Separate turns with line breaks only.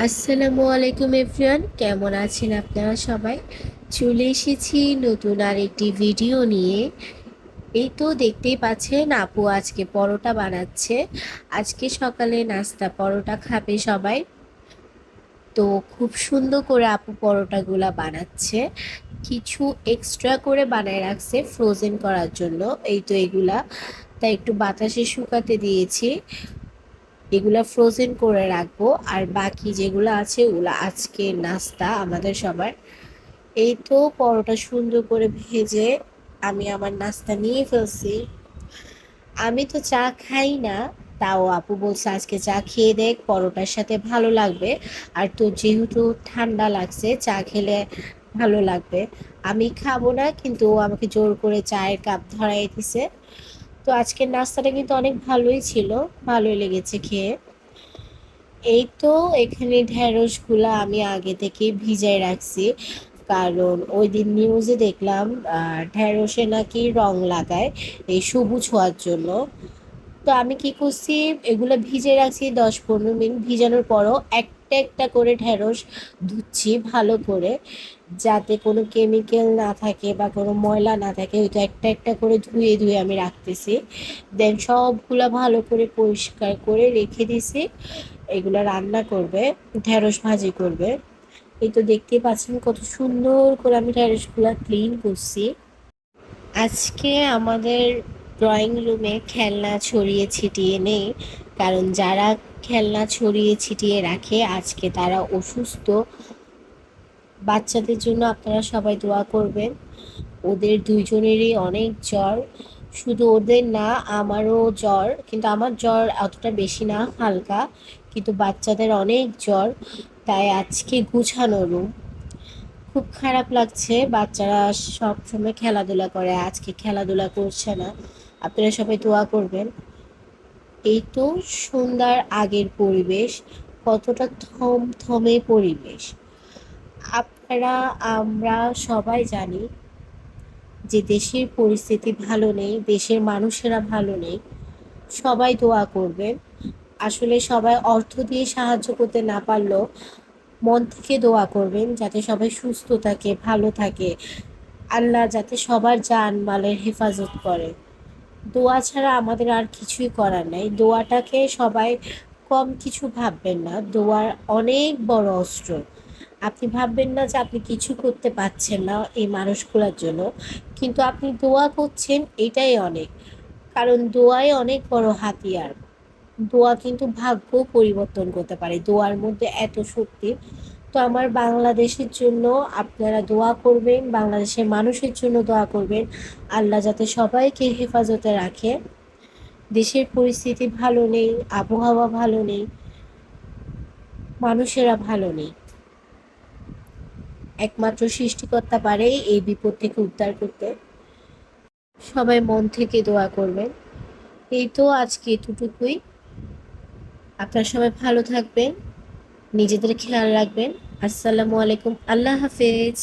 আসসালামু আলাইকুম এভরিওয়ান, কেমন আছেন আপনারা সবাই? চলে এসেছি নতুন আর একটি ভিডিও নিয়ে। এই তো দেখতেই পাচ্ছেন আপু আজকে পরোটা বানাচ্ছে। আজকে সকালে নাস্তা পরোটা খাবে সবাই। তো খুব সুন্দর করে আপু পরোটাগুলা বানাচ্ছে। কিছু এক্সট্রা করে বানায় রাখছে ফ্রোজেন করার জন্য। এই তো এগুলা। তাই একটু বাতাসে শুকাতে দিয়েছি। এগুলা ফ্রোজেন করে রাখব। আর বাকি যেগুলো আছে, ওগুলো আজকে নাস্তা আমাদের সবার। এই তো পরোটা সুন্দর করে ভেজে আমি আমার নাস্তা নিয়ে ফেলছি। আমি তো চা খাই না, তাও আপু বলছে আজকে চা খেয়ে দেখ, পরোটার সাথে ভালো লাগবে। আর তো যেহেতু ঠান্ডা লাগছে, চা খেলে ভালো লাগবে। আমি খাব না, কিন্তু ও আমাকে জোর করে চায়ের কাপ ধরাই দিছে। তো আজকের নাস্তাটা কিন্তু অনেক ভালোই ছিল, ভালোই লেগেছে খেয়ে। এই তো এখানে ঢেঁড়সগুলো আমি আগে থেকে ভিজাই রাখছি, কারণ ওই দিন নিউজে দেখলাম ঢেঁড়সে নাকি রং লাগায় এই সবুজ হওয়ার জন্য। তো আমি কি করছি, এগুলো ভিজে রাখছি দশ পনেরো মিনিট, ভিজানোর পরও একটা একটা করে ঢেঁড়স ধুচ্ছি ভালো করে। যাতে কোনো কেমিক্যাল না থাকে বা কোনো ময়লা না থাকে হয়তো একটা একটা করে ধুয়ে ধুয়ে আমি রাখতেছি। দেন সবগুলো ভালো করে পরিষ্কার করে রেখে দিছি। এগুলো রান্না করবে, ঢেঁড়স ভাজি করবে। এই তো দেখতেই পাচ্ছেন কত সুন্দর করে আমি ঢেঁড়সগুলো ক্লিন করছি। আজকে আমাদের ড্রয়িং রুমে খেলনা ছড়িয়ে ছিটিয়ে নেই, কারণ যারা খেলনা ছড়িয়ে ছিটিয়ে রাখে, আজকে তারা অসুস্থ। বাচ্চাদের জন্য আপনারা সবাই দোয়া করবেন। ওদের দুইজনেরই অনেক জ্বর। শুধু ওদের না, আমারও জ্বর। কিন্তু আমার জ্বর অতটা বেশি না, হালকা। কিন্তু বাচ্চাদের অনেক জ্বর। তাই আজকে গুছানো রুম খুব খারাপ লাগছে, বাচ্চারা সব সময় খেলাধুলা করে। আজকে খেলাধুলা করছে না। আপনারা সবাই দোয়া করবেন। এই তো সন্ধ্যার আগের পরিবেশ। কতটা থম থমে পরিবেশ। আপনারা, আমরা সবাই জানি যে দেশের পরিস্থিতি ভালো নেই, দেশের মানুষেরা ভালো নেই। সবাই দোয়া করবেন। আসলে সবাই অর্থ দিয়ে সাহায্য করতে না পারলেও মন থেকে দোয়া করবেন যাতে সবাই সুস্থ থাকে, ভালো থাকে। আল্লাহ যাতে সবার জান মালের হেফাজত করে। দোয়া ছাড়া আমাদের আর কিছুই করার নাই। দোয়াটাকে সবাই কম কিছু ভাববেন না। দোয়ার অনেক বড় অস্ত্র। আপনি ভাববেন না যে আপনি কিছু করতে পারছেন না এই মানুষগুলোর জন্য, কিন্তু আপনি দোয়া করছেন এটাই অনেক। কারণ দোয়াই অনেক বড় হাতিয়ার। দোয়া কিন্তু ভাগ্য পরিবর্তন করতে পারে। দোয়ার মধ্যে এত শক্তি। তো আমার বাংলাদেশের জন্য আপনারা দোয়া করবেন, বাংলাদেশের মানুষের জন্য দোয়া করবেন। আল্লাহ যাতে সবাইকে হেফাজতে রাখে। দেশের পরিস্থিতি ভালো নেই, আবহাওয়া ভালো নেই, মানুষেরা ভালো নেই। একমাত্র সৃষ্টিকর্তা পারে এই বিপদ থেকে উদ্ধার করতে। সবাই মন থেকে দোয়া করবেন। এই তো আজকে এতটুকুই। আপনার সবাই ভালো থাকবেন, নিজেদের খেয়াল রাখবেন। আসসালামু আলাইকুম। আল্লাহ হাফেজ।